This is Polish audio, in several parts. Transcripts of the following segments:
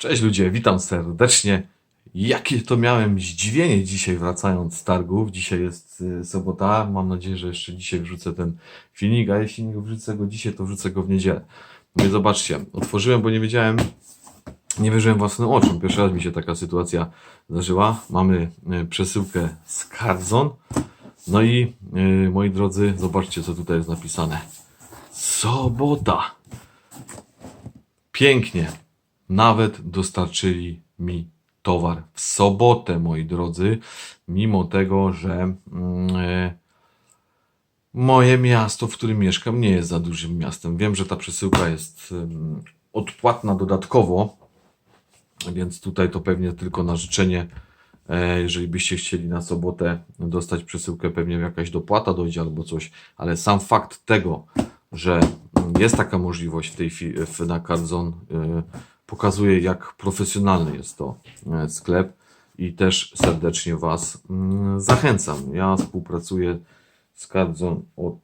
Cześć ludzie, witam serdecznie. Jakie to miałem zdziwienie dzisiaj wracając z targów. Dzisiaj jest y, sobota. Mam nadzieję, że jeszcze dzisiaj wrzucę ten filmik, a jeśli nie wrzucę go dzisiaj, to wrzucę go w niedzielę. I zobaczcie, otworzyłem, bo nie wiedziałem, nie wierzyłem własnym oczom. Pierwszy raz mi się taka sytuacja zdarzyła. Mamy y, przesyłkę z Cardzon. No i y, moi drodzy, zobaczcie co tutaj jest napisane. Sobota. Pięknie. Nawet dostarczyli mi towar w sobotę, moi drodzy, mimo tego, że e, moje miasto, w którym mieszkam, nie jest za dużym miastem. Wiem, że ta przesyłka jest em, odpłatna dodatkowo, więc tutaj to pewnie tylko na życzenie. E, Jeżeli byście chcieli na sobotę dostać przesyłkę, pewnie jakaś dopłata dojdzie albo coś, ale sam fakt tego, że mm, jest taka możliwość w tej w- na Cardzon, e, pokazuje, jak profesjonalny jest to e, sklep i też serdecznie Was mm, zachęcam. Ja współpracuję z Cardzon od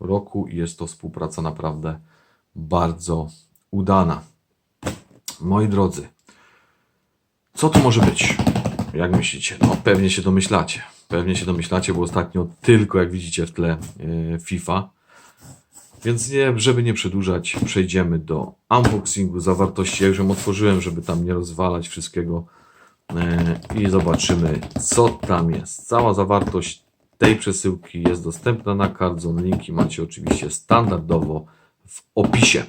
roku i jest to współpraca naprawdę bardzo udana. Moi drodzy, co to może być? Jak myślicie? No pewnie się domyślacie. Pewnie się domyślacie, bo ostatnio tylko, jak widzicie w tle, e, FIFA. Więc nie, żeby nie przedłużać, przejdziemy do unboxingu zawartości. Ja już ją otworzyłem, żeby tam nie rozwalać wszystkiego. E, I zobaczymy, co tam jest. Cała zawartość tej przesyłki jest dostępna na Cardzon. Linki macie oczywiście standardowo w opisie.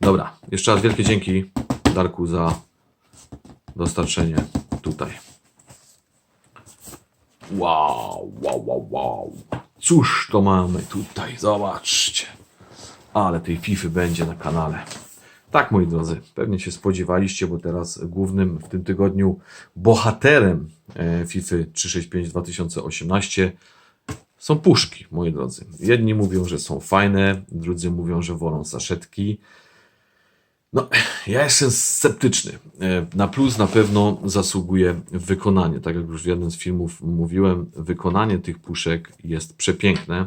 Dobra, jeszcze raz wielkie dzięki Darku za dostarczenie tutaj. Wow, wow, wow, wow. Cóż to mamy tutaj? Zobaczcie. Ale tej FIFA będzie na kanale. Tak, moi drodzy, pewnie się spodziewaliście, bo teraz głównym w tym tygodniu bohaterem FIFA 365 2018 są puszki, moi drodzy. Jedni mówią, że są fajne, drudzy mówią, że wolą saszetki. No, ja jestem sceptyczny. E, Na plus na pewno zasługuje wykonanie. Tak jak już w jednym z filmów mówiłem, wykonanie tych puszek jest przepiękne.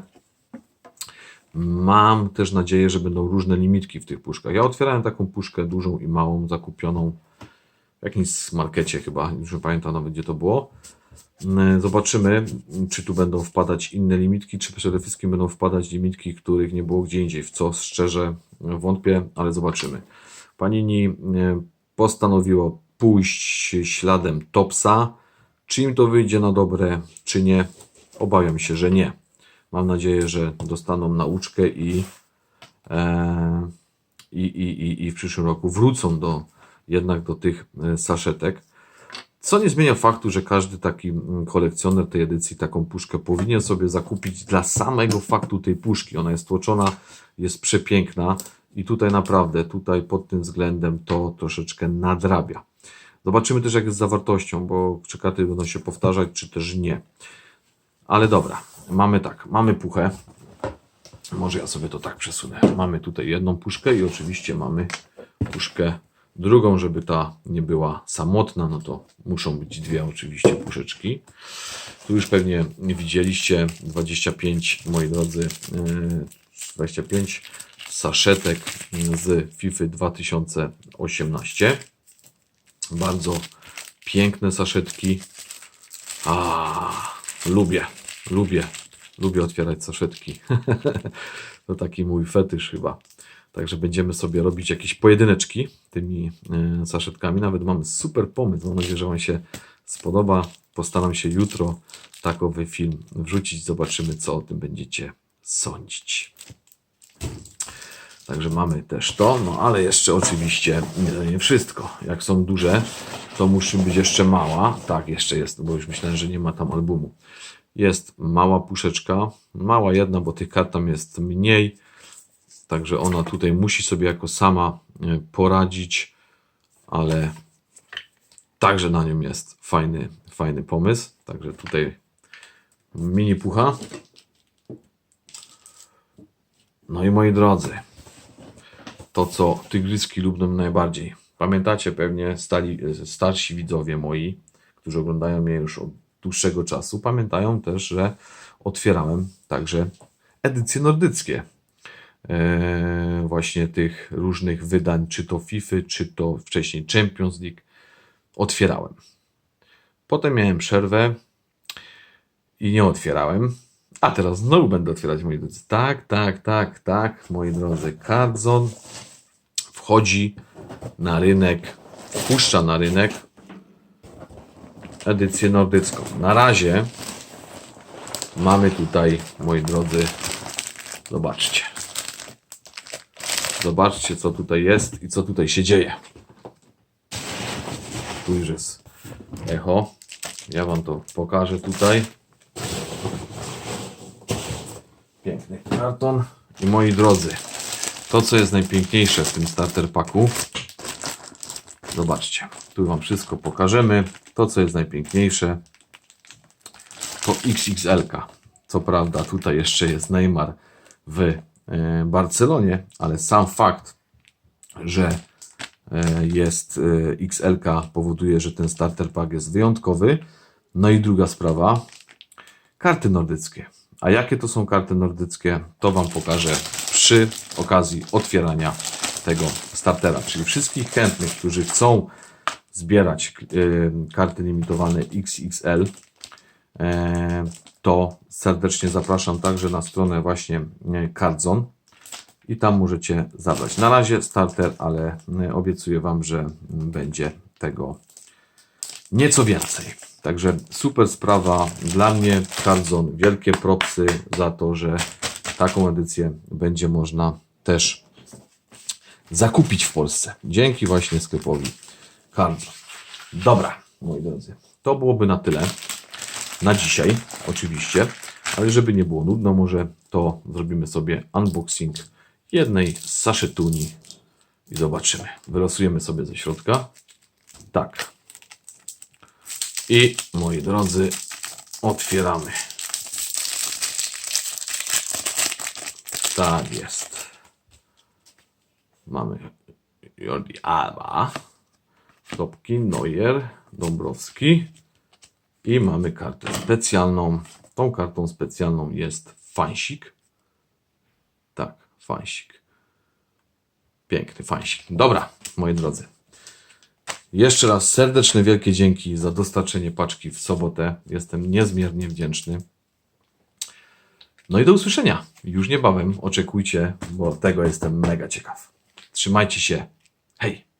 Mam też nadzieję, że będą różne limitki w tych puszkach. Ja otwierałem taką puszkę dużą i małą, zakupioną w jakimś markecie chyba, już nie pamiętam nawet gdzie to było. Mm, Zobaczymy, czy tu będą wpadać inne limitki, czy przede wszystkim będą wpadać limitki, których nie było gdzie indziej, w co szczerze wątpię, ale zobaczymy. Panini e, postanowiło pójść śladem Topsa. Czy im to wyjdzie na dobre, czy nie? Obawiam się, że nie. Mam nadzieję, że dostaną nauczkę i, e, i, i, i, w przyszłym roku wrócą do, jednak do tych e, saszetek. Co nie zmienia faktu, że każdy taki mm, kolekcjoner tej edycji taką puszkę powinien sobie zakupić dla samego faktu tej puszki. Ona jest tłoczona, jest przepiękna i tutaj naprawdę, tutaj pod tym względem to troszeczkę nadrabia. Zobaczymy też jak jest z zawartością, bo czy karty będą się powtarzać, czy też nie. Ale dobra, mamy tak, mamy puchę. Może ja sobie to tak przesunę. Mamy tutaj jedną puszkę i oczywiście mamy puszkę drugą, żeby ta nie była samotna, no to muszą być dwie oczywiście puszeczki. Tu już pewnie widzieliście 25, moi drodzy, yy, 25 saszetek z FIFA 2018. Bardzo piękne saszetki. A, lubię, lubię, lubię otwierać saszetki. to taki mój fetysz chyba. Także będziemy sobie robić jakieś pojedyneczki tymi e, saszetkami. Nawet mamy super pomysł. Mam nadzieję, że Wam się spodoba. Postaram się jutro takowy film wrzucić. Zobaczymy, co o tym będziecie sądzić. Także mamy też to, no ale jeszcze oczywiście nie, nie wszystko. Jak są duże, to musi być jeszcze mała. Tak, jeszcze jest, bo już myślałem, że nie ma tam albumu. Jest mała puszeczka, mała jedna, bo tych kart tam jest mniej. Także ona tutaj musi sobie jako sama e, poradzić, ale także na nią jest fajny, fajny pomysł. Także tutaj mini pucha. No i moi drodzy, to co tygryski lubią najbardziej. Pamiętacie pewnie stali, starsi widzowie moi, którzy oglądają mnie już od dłuższego czasu, pamiętają też, że otwierałem także edycje nordyckie e, właśnie tych różnych wydań, czy to FIFA, czy to wcześniej Champions League, otwierałem. Potem miałem przerwę i nie otwierałem. A teraz znowu będę otwierać, moi drodzy. Tak, tak, tak, tak, moi drodzy. Cardzon wchodzi na rynek, wpuszcza na rynek edycję nordycką. Na razie mamy tutaj, moi drodzy, zobaczcie. Zobaczcie, co tutaj jest i co tutaj się dzieje. Tu już jest echo. Ja Wam to pokażę tutaj. Piękny karton. I moi drodzy, to co jest najpiękniejsze w tym starter packu, zobaczcie, tu Wam wszystko pokażemy. To co jest najpiękniejsze, to XXL. -ka. Co prawda, tutaj jeszcze jest Neymar w e, Barcelonie, ale sam fakt, że e, jest e, XL powoduje, że ten starter pack jest wyjątkowy. No i druga sprawa, karty nordyckie. A jakie to są karty nordyckie, to Wam pokażę przy okazji otwierania tego startera. Czyli wszystkich chętnych, którzy chcą zbierać y, karty limitowane XXL, e, to serdecznie zapraszam także na stronę właśnie e, Cardzone i tam możecie zabrać. Na razie starter, ale e, obiecuję Wam, że będzie tego nieco więcej. Także super sprawa dla mnie, Cardzon. Wielkie propsy za to, że taką edycję będzie można też zakupić w Polsce. Dzięki właśnie sklepowi Cardzon. Dobra, moi drodzy, to byłoby na tyle na dzisiaj, oczywiście, ale żeby nie było nudno, może to zrobimy sobie unboxing jednej z saszetuni i zobaczymy. Wylosujemy sobie ze środka. Tak, i moi drodzy, otwieramy. Tak jest. Mamy Jordi Alba, Topki, Neuer, Dąbrowski i mamy kartę specjalną. Tą kartą specjalną jest fansik. Tak, fansik. Piękny fansik. Dobra, moi drodzy. Jeszcze raz serdeczne wielkie dzięki za dostarczenie paczki w sobotę. Jestem niezmiernie wdzięczny. No i do usłyszenia już niebawem. Oczekujcie, bo tego jestem mega ciekaw. Trzymajcie się. Hej!